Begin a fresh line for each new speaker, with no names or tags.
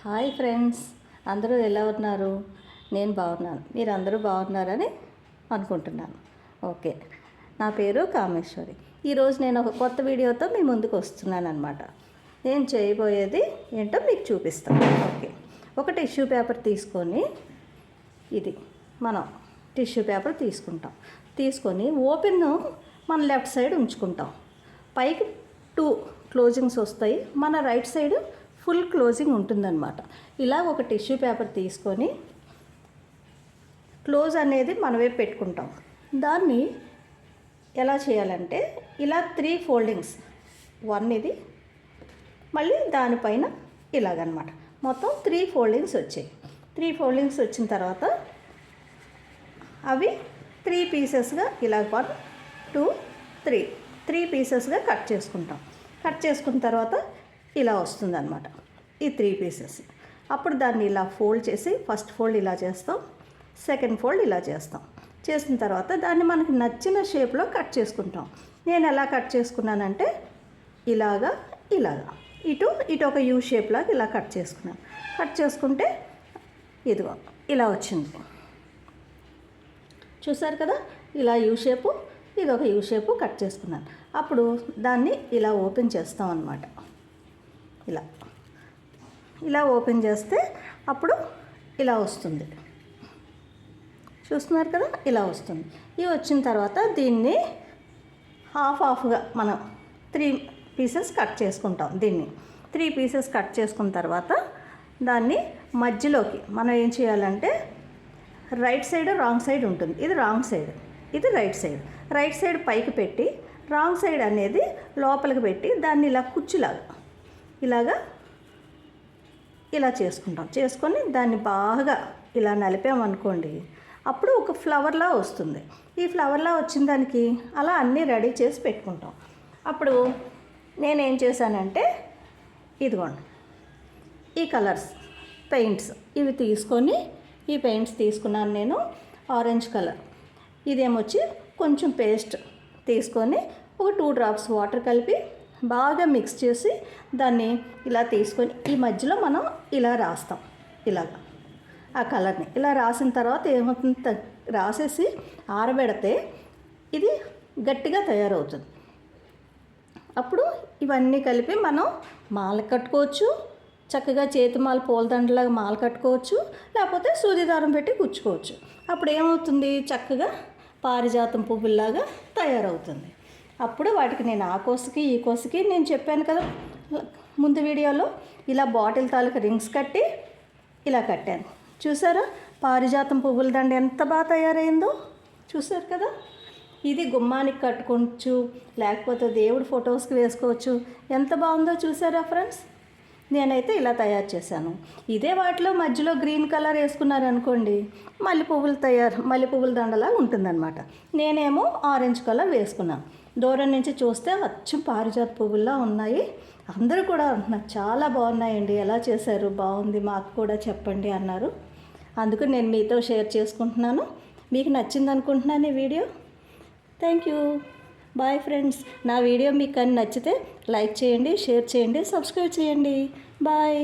Hi friends అందరూ ఎలా ఉన్నారు? నేను బాగున్నాను. మీరు అందరూ బాగున్నారని అనుకుంటున్నాను. ఓకే నా పేరు కామేశ్వరి. ఈరోజు నేను ఒక కొత్త వీడియోతో మీ ముందుకు వస్తున్నాను అనమాట నేను చేయబోయేది ఏంటో మీకు చూపిస్తాను. ఓకే ఒక టిష్యూ పేపర్ తీసుకొని ఇది మనం టిష్యూ పేపర్ తీసుకుంటాం. తీసుకొని ఓపెన్ మన లెఫ్ట్ సైడ్ ఉంచుకుంటాం. పైకి టూ క్లోజింగ్స్ వస్తాయి. మన రైట్ సైడ్ ఫుల్ క్లోజింగ్ ఉంటుందన్నమాట. ఇలా ఒక టిష్యూ పేపర్ తీసుకొని క్లోజ్ అనేది మనమే పెట్టుకుంటాం. దాన్ని ఎలా చేయాలంటే ఇలా త్రీ ఫోల్డింగ్స్ వన్ ఇది మళ్ళీ దానిపైన ఇలాగనమాట. మొత్తం త్రీ ఫోల్డింగ్స్ వచ్చాయి. త్రీ ఫోల్డింగ్స్ వచ్చిన తర్వాత అవి త్రీ పీసెస్గా ఇలా వన్ టూ త్రీ. త్రీ పీసెస్గా కట్ చేసుకుంటాం. కట్ చేసుకున్న తర్వాత ఇలా వస్తుంది అనమాట ఈ త్రీ పీసెస్ అప్పుడు దాన్ని ఇలా ఫోల్డ్ చేసి ఫస్ట్ ఫోల్డ్ ఇలా చేస్తాం సెకండ్ ఫోల్డ్ ఇలా చేస్తాం. చేసిన తర్వాత దాన్ని మనకి నచ్చిన షేప్లో కట్ చేసుకుంటాం. నేను ఎలా కట్ చేసుకున్నానంటే ఇలాగా ఇలాగా. ఇటు ఇటు ఒక యూ షేప్లాగా ఇలా కట్ చేసుకున్నాను. కట్ చేసుకుంటే ఇదిగో ఇలా వచ్చింది. చూసారు కదా? ఇలా యూ షేపు ఇది ఒక యూ షేపు కట్ చేసుకున్నాను. అప్పుడు దాన్ని ఇలా ఓపెన్ చేస్తాం అన్నమాట. ఇలా. ఇలా ఓపెన్ చేస్తే అప్పుడు ఇలా వస్తుంది. చూస్తున్నారు కదా? ఇలా వస్తుంది. ఇవి వచ్చిన తర్వాత దీన్ని హాఫ్ హాఫ్గా మనం త్రీ పీసెస్ కట్ చేసుకుంటాం దీన్ని. త్రీ పీసెస్ కట్ చేసుకున్న తర్వాత దాన్ని మధ్యలోకి మనం ఏం చేయాలంటే రైట్ సైడ్ రాంగ్ సైడ్ ఉంటుంది. ఇది రాంగ్ సైడ్ ఇది రైట్ సైడ్. రైట్ సైడ్ పైకి పెట్టి రాంగ్ సైడ్ అనేది లోపలికి పెట్టి దాన్ని ఇలా కుచ్చులాగా ఇలాగా ఇలా చేసుకుంటాం. చేసుకొని దాన్ని బాగా ఇలా నలిపామనుకోండి అప్పుడు ఒక ఫ్లవర్లా వస్తుంది. ఈ ఫ్లవర్లా వచ్చిన దానికి అలా అన్నీ రెడీ చేసి పెట్టుకుంటాం. అప్పుడు నేనేం చేశానంటే ఇదిగోండి ఈ కలర్స్ పెయింట్స్ ఇవి తీసుకొని ఈ పెయింట్స్ తీసుకున్నాను నేను ఆరెంజ్ కలర్. ఇదేమొచ్చి కొంచెం పేస్ట్ తీసుకొని ఒక టూ డ్రాప్స్ వాటర్ కలిపి బాగా మిక్స్ చేసి దాన్ని ఇలా తీసుకొని ఈ మధ్యలో మనం ఇలా రాస్తాం ఇలాగా. ఆ కలర్ని ఇలా రాసిన తర్వాత ఏమవుతుంది రాసేసి ఆరబెడితే ఇది గట్టిగా తయారవుతుంది. అప్పుడు ఇవన్నీ కలిపి మనం మాల కట్టుకోవచ్చు చక్కగా చేతి మాల పూలదండలాగా మాల కట్టుకోవచ్చు లేకపోతే సూది దారం పెట్టి కుచ్చుకోవచ్చు అప్పుడు ఏమవుతుంది? చక్కగా పారిజాతం పువ్వుల్లాగా తయారవుతుంది. అప్పుడు వాటికి నేను ఆ కోసకి ఈ కోసకి నేను చెప్పాను కదా ముందు వీడియోలో ఇలా బాటిల్ తాలూకు రింగ్స్ కట్టి ఇలా కట్టాను. చూసారా? పారిజాతం పువ్వుల దండ ఎంత బాగా తయారైందో చూసారు కదా? ఇది గుమ్మానికి కట్టుకోవచ్చు లేకపోతే దేవుడి ఫొటోస్కి వేసుకోవచ్చు. ఎంత బాగుందో చూసారా ఫ్రెండ్స్? నేనైతే ఇలా తయారు చేశాను. ఇదే వాటిలో మధ్యలో గ్రీన్ కలర్ వేసుకున్నారనుకోండి మల్లె పువ్వులు తయారు మల్లె పువ్వుల దండలా ఉంటుందన్నమాట. నేనేమో ఆరెంజ్ కలర్ వేసుకున్నాను. దూరం నుంచి చూస్తే అచ్చం పారిజాత పువ్వుల్లా ఉన్నాయి. అందరూ కూడా అంటున్నారు చాలా బాగున్నాయండి. ఎలా చేశారు? బాగుంది. మాకు కూడా చెప్పండి అన్నారు. అందుకు నేను మీతో షేర్ చేసుకుంటున్నాను. మీకు నచ్చింది అనుకుంటున్నాను ఈ video? Thank you bye friends నా వీడియో మీకు కానీ నచ్చితే లైక్ చేయండి షేర్ చేయండి సబ్స్క్రైబ్ చేయండి. బాయ్